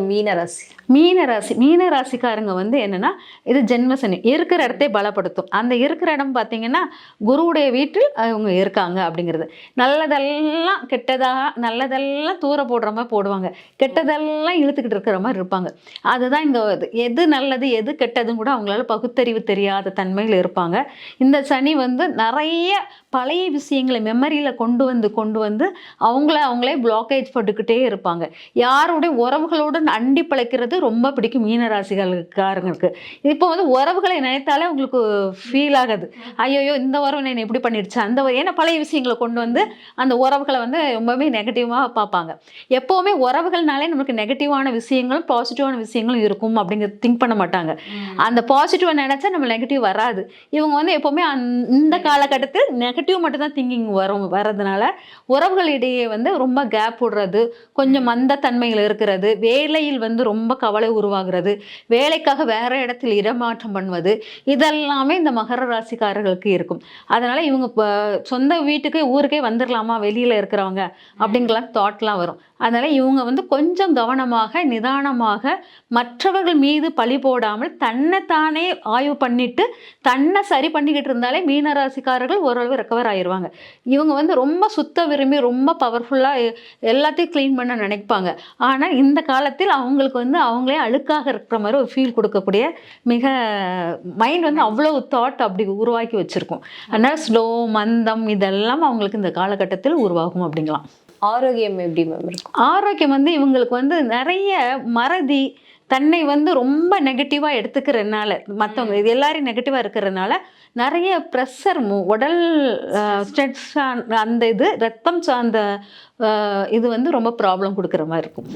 மீனராசி. மீனராசி மீனராசிக்காரங்க வந்து என்னன்னா இது ஜென்மசனி இருக்கிற இடத்தை பலப்படுத்தும். அந்த இருக்கிற இடம் பார்த்தீங்கன்னா குருவுடைய வீட்டில் அவங்க இருக்காங்க அப்படிங்கிறது. நல்லதெல்லாம் கெட்டதாக நல்லதெல்லாம் தூர போடுற மாதிரி போடுவாங்க. கெட்டதெல்லாம் இழுத்துக்கிட்டு இருக்கிற மாதிரி இருப்பாங்க. அதுதான் இங்கே எது நல்லது எது கெட்டதுன்னு கூட அவங்களால பகுத்தறிவு தெரியாத தன்மையில் இருப்பாங்க. இந்த சனி வந்து நிறைய பழைய விஷயங்களை மெமரியில் கொண்டு வந்து கொண்டு வந்து அவங்கள அவங்களே பிளாக்கேஜ் போட்டுக்கிட்டே இருப்பாங்க. யாருடைய உறவுகளோடு அண்டி பிழைக்கிறது ரொம்ப பிடிக்கும் மீன ராசிகளுக்காரங்களுக்கு. இப்போ வந்து உறவுகளை நினைத்தாலே உங்களுக்கு ஃபீல் ஆகுது. ஐயோ இந்த உறவு என்னை இப்படி பண்ணிடுச்சு. அந்த ஏன்னா பழைய விஷயங்களை கொண்டு வந்து அந்த உறவுகளை வந்து ரொம்பவே நெகட்டிவாக பார்ப்பாங்க. எப்போவுமே உறவுகள்னாலே நமக்கு நெகட்டிவான விஷயங்களும் பாசிட்டிவான விஷயங்களும் இருக்கும் அப்படிங்கிறது திங்க் பண்ண மாட்டாங்க. அந்த பாசிட்டிவாக நினச்சா நம்ம நெகட்டிவ் வராது. இவங்க வந்து எப்போவுமே இந்த காலகட்டத்தில் நெகட்டிவ் மட்டும்தான் திங்கிங் வரும். வர்றதுனால உறவுகளிடையே வந்து ரொம்ப கேப் விடுறது கொஞ்சம் மந்த தன்மைகள் இருக்கிறது வேலையில் வந்து ரொம்ப கவலை உருவாகிறது. வேலைக்காக வேற இடத்தில் இடமாற்றம் பண்ணுவது இதெல்லாமே இந்த மகர ராசிக்காரர்களுக்கு இருக்கும். அதனால இவங்க சொந்த வீட்டுக்கு ஊருக்கே வந்துடலாமா வெளியில் இருக்கிறவங்க அப்படிங்கலாம் தாட்லாம் வரும். அதனால இவங்க வந்து கொஞ்சம் கவனமாக நிதானமாக மற்றவர்கள் மீது பழி போடாமல் தன்னைத்தானே ஆய்வு பண்ணிட்டு தன்னை சரி பண்ணிக்கிட்டு இருந்தாலே மீனராசிக்காரர்கள் ஓரளவு ரெக்கவர் ஆயிடுவாங்க இவங்க வந்து ரொம்ப சுத்த விரும்பி ரொம்ப பவர்ஃபுல்லாக எல்லாத்தையும் க்ளீன் பண்ண நினைப்பாங்க. ஆனால் இந்த காலத்தில் அவங்களுக்கு வந்து அவங்களே அழுக்காக இருக்கிற மாதிரி ஒரு ஃபீல் கொடுக்கக்கூடிய மிக மைண்ட் வந்து அவ்வளோ தாட் அப்படி உருவாக்கி வச்சுருக்கும். அதனால் ஸ்லோ மந்தம் இதெல்லாம் அவங்களுக்கு இந்த காலகட்டத்தில் உருவாகும் அப்படிங்கலாம். ஆரோக்கியம் எப்படி மேம் இருக்கும்? ஆரோக்கியம் வந்து இவங்களுக்கு வந்து நிறைய மறதி தன்னை வந்து ரொம்ப நெகட்டிவாக எடுத்துக்கிறதுனால மற்றவங்க இது எல்லாரையும் நெகட்டிவாக இருக்கிறதுனால நிறைய ப்ரெஷர் உடல் ஸ்ட்ரெஸ் அந்த இது ரத்தம் சார்ந்த இது வந்து ரொம்ப ப்ராப்ளம் கொடுக்குற மாதிரி இருக்கும்.